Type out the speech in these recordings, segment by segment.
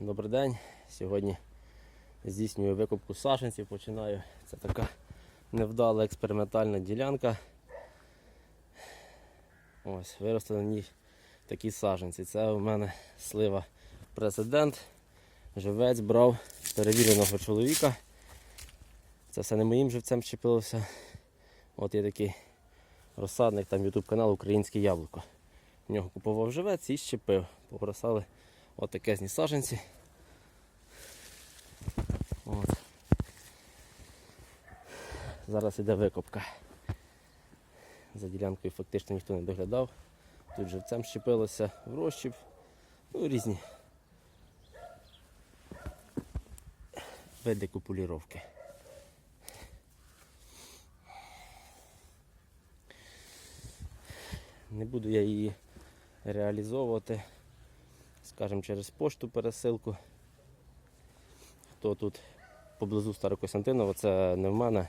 Добрий день. Сьогодні здійснюю викупку саженців. Починаю. Це така невдала експериментальна ділянка. Ось, виросли на ній такі саженці. Це у мене слива президент. Живець брав перевіреного чоловіка. Це все не моїм живцем щепилося. От є такий розсадник, там ютуб канал Українське яблуко. В нього купував живець і щепив. Побросали отакезні саженці. От. Зараз іде викопка. За ділянкою фактично ніхто не доглядав. Тут живцем щепилося в розчіп. Ну, різні види купуліровки. Не буду я її реалізовувати, скажімо, через пошту пересилку. Хто тут поблизу Старокостянтинова, це не в мене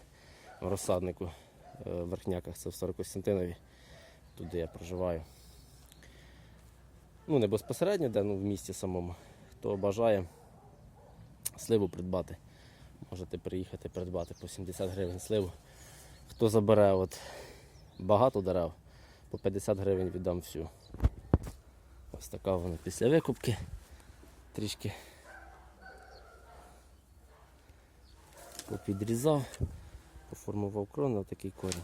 в розсаднику е, в Верхняках, це в Старокостянтинові, тут де я проживаю. Ну, не безпосередньо, де ну, в місті самому. Хто бажає сливу придбати, можете приїхати придбати по 70 гривень сливу. Хто забере от, багато дерев, по 50 гривень віддам всю. Ось така вона після викупки. Трішки попідрізав, поформував крон на такий корінь.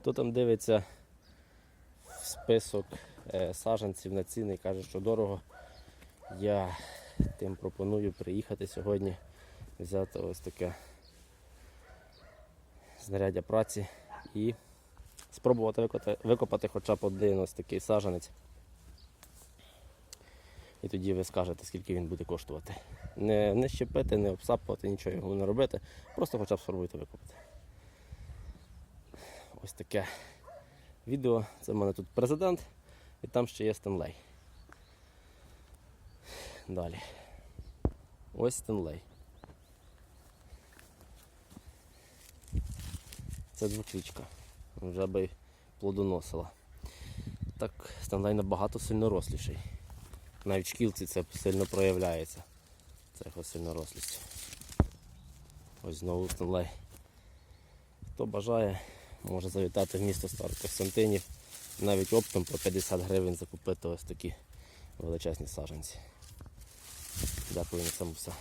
Хто там дивиться в список е, саджанців на ціни і каже, що дорого, я тим пропоную приїхати сьогодні, взяти ось таке знаряддя праці і спробувати викопати, викопати хоча б один ось такий саджанець. І тоді ви скажете, скільки він буде коштувати. Не, не щепити, не обсапувати, нічого його не робити. Просто хоча б спробуйте викопати. Ось таке відео. Це в мене тут президент і там ще є Стенлей. Далі. Ось Стенлей. Це двоклічка. Вже би плодоносила. Так, Стенлей набагато сильноросліший. Навіть шкілці це сильно проявляється. Це його сильнорослість. Ось знову Стенлей. Хто бажає, може завітати в місто Старокостянтинів. Навіть оптом по 50 гривень закупити ось такі величезні саджанці. Дякую на цьому все.